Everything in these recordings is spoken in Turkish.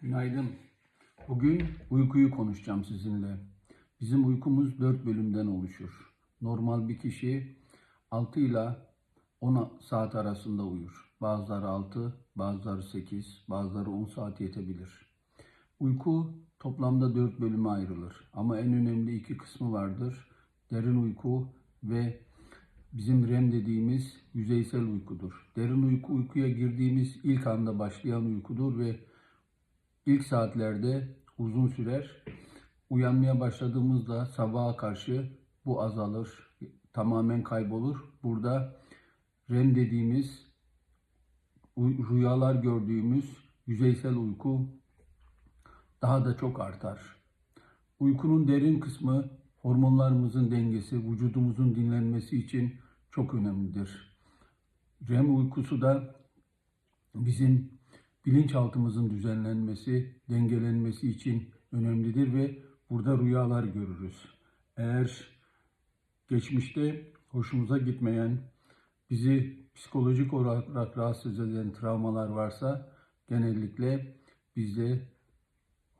Günaydın. Bugün uykuyu konuşacağım sizinle. Bizim uykumuz 4 bölümden oluşur. Normal bir kişi 6 ile 10 saat arasında uyur. Bazıları 6, bazıları 8, bazıları 10 saat yetebilir. Uyku toplamda 4 bölüme ayrılır. Ama en önemli iki kısmı vardır. Derin uyku ve bizim REM dediğimiz yüzeysel uykudur. Derin uyku uykuya girdiğimiz ilk anda başlayan uykudur ve İlk saatlerde uzun sürer. Uyanmaya başladığımızda sabaha karşı bu azalır, tamamen kaybolur. Burada REM dediğimiz rüyalar gördüğümüz yüzeysel uyku daha da çok artar. Uykunun derin kısmı hormonlarımızın dengesi, vücudumuzun dinlenmesi için çok önemlidir. REM uykusu da bizim bilinçaltımızın düzenlenmesi, dengelenmesi için önemlidir ve burada rüyalar görürüz. Eğer geçmişte hoşumuza gitmeyen, bizi psikolojik olarak rahatsız eden travmalar varsa genellikle bizde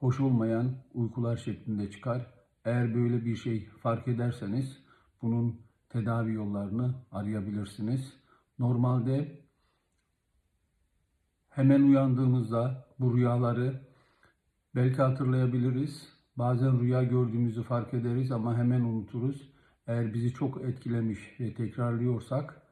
hoş olmayan uykular şeklinde çıkar. Eğer böyle bir şey fark ederseniz bunun tedavi yollarını arayabilirsiniz. Normalde Hemen uyandığımızda bu rüyaları belki hatırlayabiliriz. Bazen rüya gördüğümüzü fark ederiz ama hemen unuturuz. Eğer bizi çok etkilemiş ve tekrarlıyorsak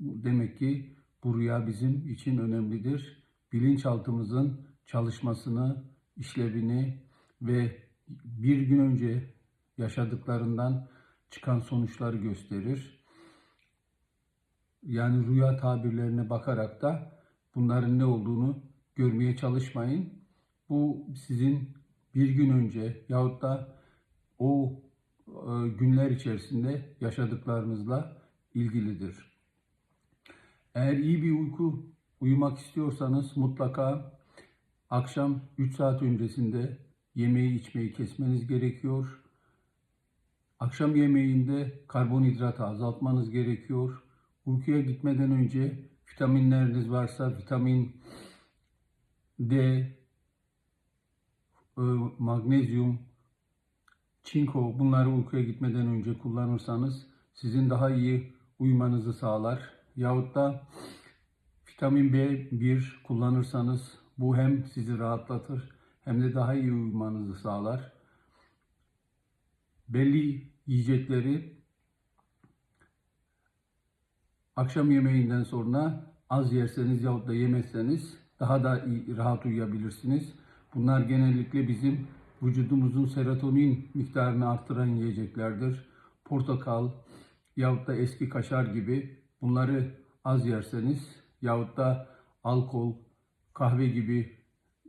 demek ki bu rüya bizim için önemlidir. Bilinçaltımızın çalışmasını, işlevini ve bir gün önce yaşadıklarından çıkan sonuçları gösterir. Yani rüya tabirlerine bakarak da bunların ne olduğunu görmeye çalışmayın. Bu sizin bir gün önce yahut da o e, günler içerisinde yaşadıklarınızla ilgilidir. Eğer iyi bir uyku uyumak istiyorsanız mutlaka akşam 3 saat öncesinde yemeği içmeyi kesmeniz gerekiyor. Akşam yemeğinde karbonhidratı azaltmanız gerekiyor. Uykuya gitmeden önce vitaminleriniz varsa vitamin D, e, magnezyum, çinko bunları uykuya gitmeden önce kullanırsanız sizin daha iyi uyumanızı sağlar. Yahut da vitamin B1 kullanırsanız bu hem sizi rahatlatır hem de daha iyi uyumanızı sağlar. Belli yiyecekleri akşam yemeğinden sonra az yerseniz yahut da yemezseniz daha da iyi, rahat uyuyabilirsiniz. Bunlar genellikle bizim vücudumuzun serotonin miktarını artıran yiyeceklerdir. Portakal yahut da eski kaşar gibi bunları az yerseniz yahut da alkol, kahve gibi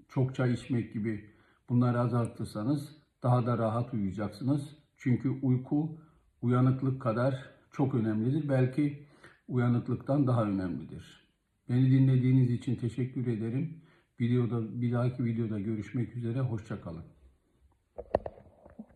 çok çay içmek gibi bunları azaltırsanız daha da rahat uyuyacaksınız. Çünkü uyku uyanıklık kadar çok önemlidir. Belki uyanıklıktan daha önemlidir. Beni dinlediğiniz için teşekkür ederim. Videoda bir dahaki videoda görüşmek üzere. Hoşçakalın.